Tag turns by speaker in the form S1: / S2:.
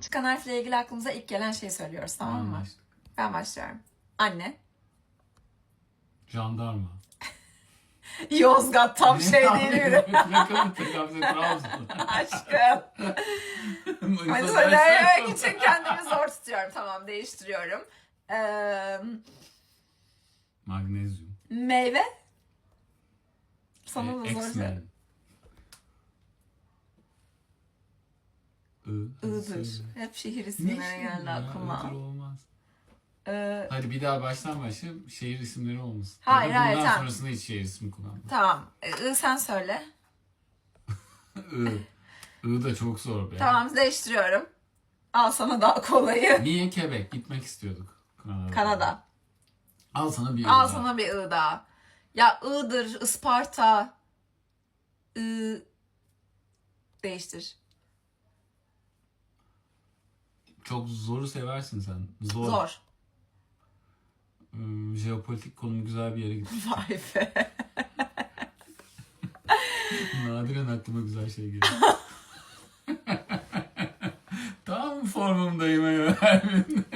S1: Çıkan harfle ilgili aklımıza ilk gelen şeyi söylüyoruz tamam mı?
S2: Anlaştık.
S1: Ben başlıyorum. Anne.
S2: Jandarma.
S1: Yozgat tam şey değil mi?
S2: Trabzon.
S1: Aşkım. Hadi söylemek için kendimi zor tutuyorum. Tamam değiştiriyorum. Ee,
S2: Magnezyum.
S1: meyve. Sana da zor.
S2: X-Men. I. hadi
S1: Iğdır.
S2: söyle.
S1: Hep şehir isimleri geldi aklıma.
S2: Iğdır olmaz.
S1: Ee,
S2: Hadi bir daha baştan başla şehir isimleri olmasın.
S1: Hayır,
S2: Ya da
S1: hayır,
S2: Bundan
S1: tamam.
S2: sonrasında hiç şehir ismi kullanma.
S1: tamam. Ee, I sen söyle.
S2: I. I da çok zor be.
S1: Tamam değiştiriyorum. Al sana daha kolayı.
S2: Niye Quebec? Gitmek istiyorduk. Kanada.
S1: Kanada.
S2: Al sana bir
S1: Al sana bir I daha. Ya Iğdır, Isparta. I... Değiştir.
S2: Çok zoru seversin sen. Zor.
S1: Zor.
S2: Ee, jeopolitik konum güzel bir yere gitti.
S1: Vay be.
S2: Nadiren aklıma güzel şey geliyor. Tam formumdayım Ermin.